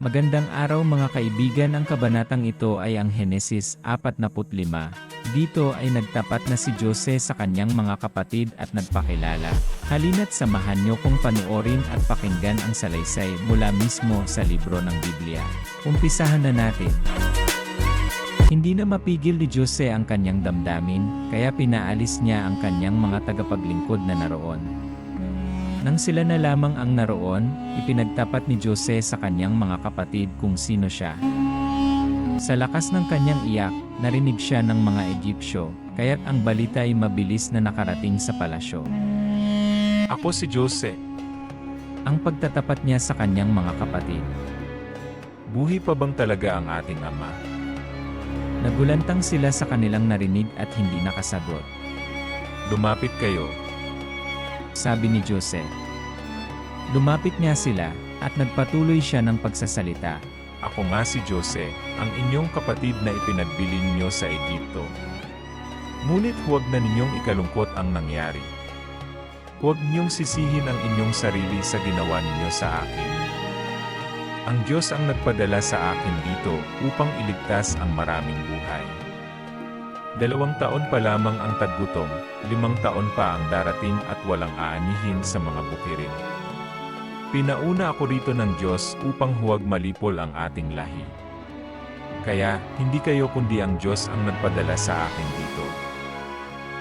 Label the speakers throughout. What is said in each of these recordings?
Speaker 1: Magandang araw mga kaibigan ang kabanatang ito ay ang Henesis 45. Dito ay nagtapat na si Jose sa kanyang mga kapatid at nagpakilala. Halina't samahan niyo kong panoorin at pakinggan ang salaysay mula mismo sa libro ng Biblia. Umpisahan na natin. Hindi na mapigil ni Jose ang kanyang damdamin, kaya pinaalis niya ang kanyang mga tagapaglingkod na naroon. Nang sila na lamang ang naroon, ipinagtapat ni Jose sa kanyang mga kapatid kung sino siya. Sa lakas ng kanyang iyak, narinig siya ng mga Egyptyo, kaya't ang balita ay mabilis na nakarating sa palasyo.
Speaker 2: Ako si Jose.
Speaker 1: Ang pagtatapat niya sa kanyang mga kapatid.
Speaker 2: Buhi pa bang talaga ang ating ama?
Speaker 1: Nagulantang sila sa kanilang narinig at hindi nakasagot.
Speaker 2: Lumapit kayo.
Speaker 1: Sabi ni Jose. Lumapit nga sila, at nagpatuloy siya ng pagsasalita.
Speaker 2: Ako nga si Jose, ang inyong kapatid na ipinagbili ninyo sa Egipto. Ngunit huwag na ninyong ikalungkot ang nangyari. Huwag ninyong sisihin ang inyong sarili sa ginawa ninyo sa akin. Ang Diyos ang nagpadala sa akin dito upang iligtas ang maraming buhay. Dalawang taon pa lamang ang taggutom, limang taon pa ang darating at walang aanihin sa mga bukirin. Pinauna ako rito ng Diyos upang huwag malipol ang ating lahi. Kaya, hindi kayo kundi ang Diyos ang nagpadala sa akin dito.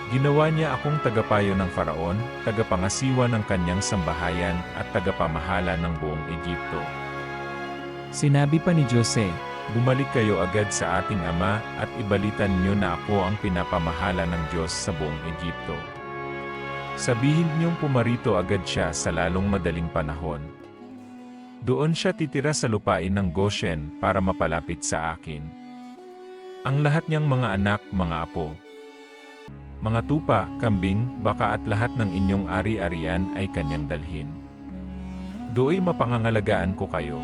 Speaker 2: Ginawa niya akong tagapayo ng Faraon, tagapangasiwa ng kanyang sambahayan at tagapamahala ng buong Egypto.
Speaker 1: Sinabi pa ni Jose,
Speaker 2: Bumalik kayo agad sa ating ama at ibalitan niyo na ako ang pinapamahala ng Diyos sa buong Egypto. Sabihin niyong pumarito agad siya sa lalong madaling panahon. Doon siya titira sa lupain ng Goshen para mapalapit sa akin. Ang lahat niyang mga anak, mga apo, mga tupa, kambing, baka at lahat ng inyong ari-arian ay kanyang dalhin. Do'y mapangangalagaan ko kayo.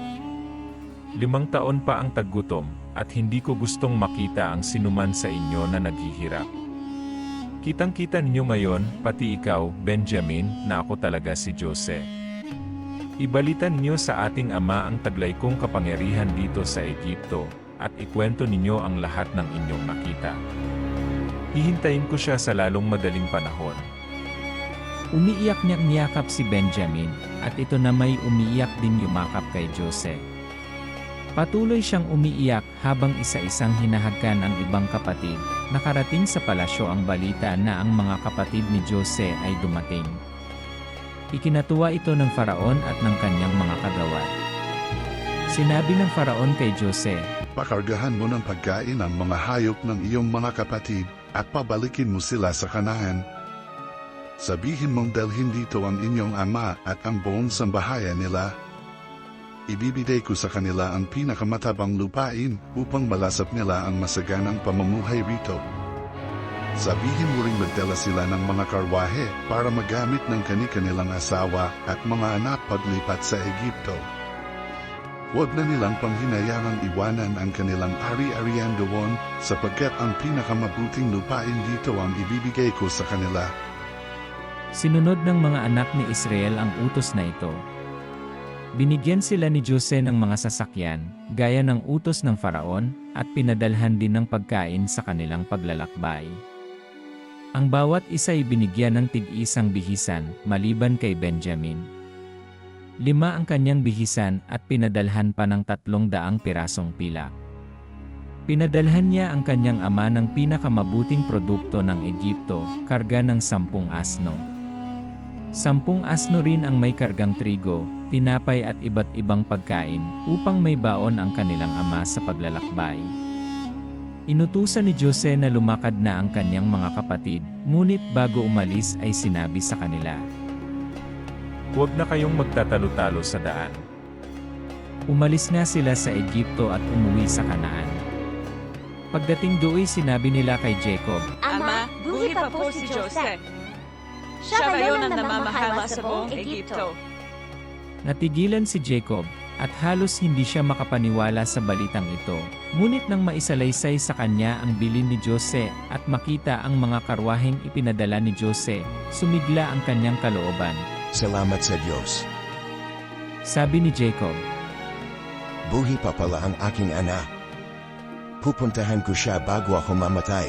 Speaker 2: Limang taon pa ang taggutom, at hindi ko gustong makita ang sinuman sa inyo na naghihirap. Kitang-kita ninyo ngayon, pati ikaw, Benjamin, na ako talaga si Jose. Ibalitan ninyo sa ating ama ang taglay kong kapangyarihan dito sa Egipto, at ikwento ninyo ang lahat ng inyong nakita. Hihintayin ko siya sa lalong madaling panahon.
Speaker 1: umiiyak niyang niyakap si Benjamin, at ito na may umiiyak din yumakap kay Jose. Patuloy siyang umiiyak habang isa-isang hinahagkan ang ibang kapatid. Nakarating sa palasyo ang balita na ang mga kapatid ni Jose ay dumating. Ikinatuwa ito ng faraon at ng kanyang mga kagawad. Sinabi ng faraon kay Jose,
Speaker 3: Pakargahan mo ng pagkain ang mga hayop ng iyong mga kapatid at pabalikin mo sila sa kanahan. Sabihin mong dalhin dito ang inyong ama at ang buong sambahayan nila. Ibibigay ko sa kanila ang pinakamatabang lupain upang malasap nila ang masaganang pamumuhay rito. Sabihin mo ring magdala sila ng mga karwahe para magamit ng kani-kanilang asawa at mga anak paglipat sa Egipto. Huwag na nilang panghinayangang iwanan ang kanilang ari-arian doon sapagkat ang pinakamabuting lupain dito ang ibibigay ko sa kanila.
Speaker 1: Sinunod ng mga anak ni Israel ang utos na ito. Binigyan sila ni Jose ng mga sasakyan, gaya ng utos ng faraon, at pinadalhan din ng pagkain sa kanilang paglalakbay. Ang bawat isa ay binigyan ng tig-isang bihisan, maliban kay Benjamin. Lima ang kanyang bihisan at pinadalhan pa ng tatlong daang pirasong pilak. Pinadalhan niya ang kanyang ama ng pinakamabuting produkto ng Egypto, karga ng sampung asno. Sampung asno rin ang may kargang trigo, tinapay at iba't ibang pagkain, upang may baon ang kanilang ama sa paglalakbay. Inutusan ni Jose na lumakad na ang kanyang mga kapatid, ngunit bago umalis ay sinabi sa kanila,
Speaker 2: Huwag na kayong magtatalo-talo sa daan.
Speaker 1: Umalis nga sila sa Egypto at umuwi sa Kanaan. Pagdating do'y sinabi nila kay Jacob,
Speaker 4: Ama, buhay pa po si Jose. Siya ngayon ang namamahala sa buong Egipto.
Speaker 1: Natigilan si Jacob, at halos hindi siya makapaniwala sa balitang ito. Ngunit nang maisalaysay sa kanya ang bilin ni Jose at makita ang mga karwaheng ipinadala ni Jose, sumigla ang kanyang kalooban.
Speaker 5: Salamat sa Diyos.
Speaker 1: Sabi ni Jacob,
Speaker 5: Mabuhi pa pala ang aking anak. Pupuntahan ko siya bago ako mamatay.